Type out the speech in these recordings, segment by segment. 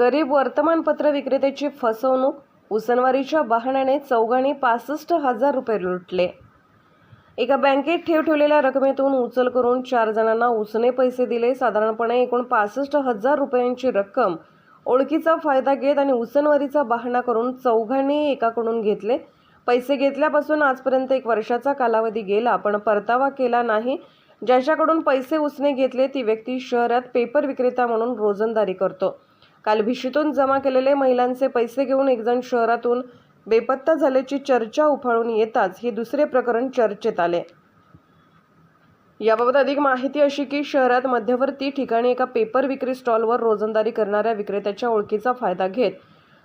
गरीब वर्तमानपत्र विक्रेत्याची फसवणूक उसनवारीच्या बहाण्याने चौघांनी पासष्ट हजार रुपये लुटले. एका बँकेत ठेव ठेवलेल्या रकमेतून उचल करून चार जणांना उसने पैसे दिले. साधारणपणे एकूण पासष्ट हजार रुपयांची रक्कम ओळखीचा फायदा घेत आणि उसनवारीचा बहाणा करून चौघांनी एकाकडून घेतले. पैसे घेतल्यापासून आजपर्यंत एक वर्षाचा कालावधी गेला पण परतावा केला नाही. ज्याच्याकडून पैसे उसने घेतले ती व्यक्ती शहरात पेपर विक्रेता म्हणून रोजंदारी करतो. काल भिशीतून जमा केलेले महिलांचे पैसे घेऊन एकजण शहरातून बेपत्ता झाल्याची चर्चा उफाळून येताच हे दुसरे प्रकरण चर्चेत आले. याबाबत अधिक माहिती अशी की शहरात मध्यवर्ती ठिकाणी एका पेपर विक्री स्टॉलवर रोजंदारी करणाऱ्या विक्रेत्याच्या ओळखीचा फायदा घेत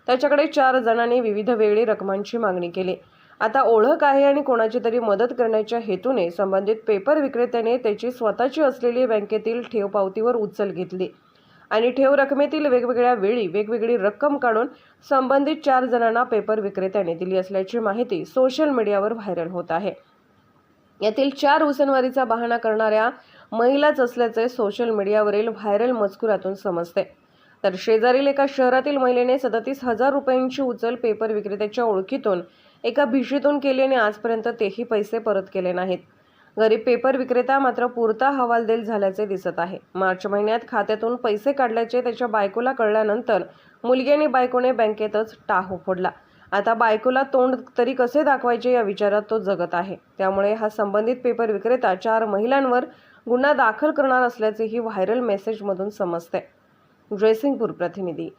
त्याच्याकडे चार जणांनी विविध वेळी रकमांची मागणी केली. आता ओळख आहे आणि कोणाची तरी मदत करण्याच्या हेतूने संबंधित पेपर विक्रेत्याने त्याची स्वतःची असलेली बँकेतील ठेव पावतीवर उचल घेतली. आणि ठेव रकमेतील वेगवेगळ्या वेळी वेगवेगळी रक्कम काढून संबंधित चार जणांना पेपर विक्रेत्याने दिली असल्याची माहिती सोशल मीडियावर व्हायरल होत आहे. यातील चार उसनवारीचा बहाणा करणाऱ्या महिलाच असल्याचे सोशल मीडियावरील व्हायरल मजकुरातून समजते. तर शेजारील एका शहरातील महिलेने सदतीस हजार रुपयांची उचल पेपर विक्रेत्याच्या ओळखीतून एका भिशीतून केली आणि आजपर्यंत तेही पैसे परत केले नाहीत. गरीब पेपर विक्रेता मात्र पुरता हवालदिल झाल्याचे दिसत आहे. मार्च महिन्यात खात्यातून पैसे काढल्याचे त्याच्या बायकोला कळल्यानंतर मुलगी आणि बायकोने बँकेतच टाहो फोडला. आता बायकोला तोंड तरी कसे दाखवायचे या विचारात तो जगत आहे. त्यामुळे हा संबंधित पेपर विक्रेता चार महिलांवर गुन्हा दाखल करणार असल्याचेही व्हायरल मेसेजमधून समजते. जयसिंगपूर प्रतिनिधी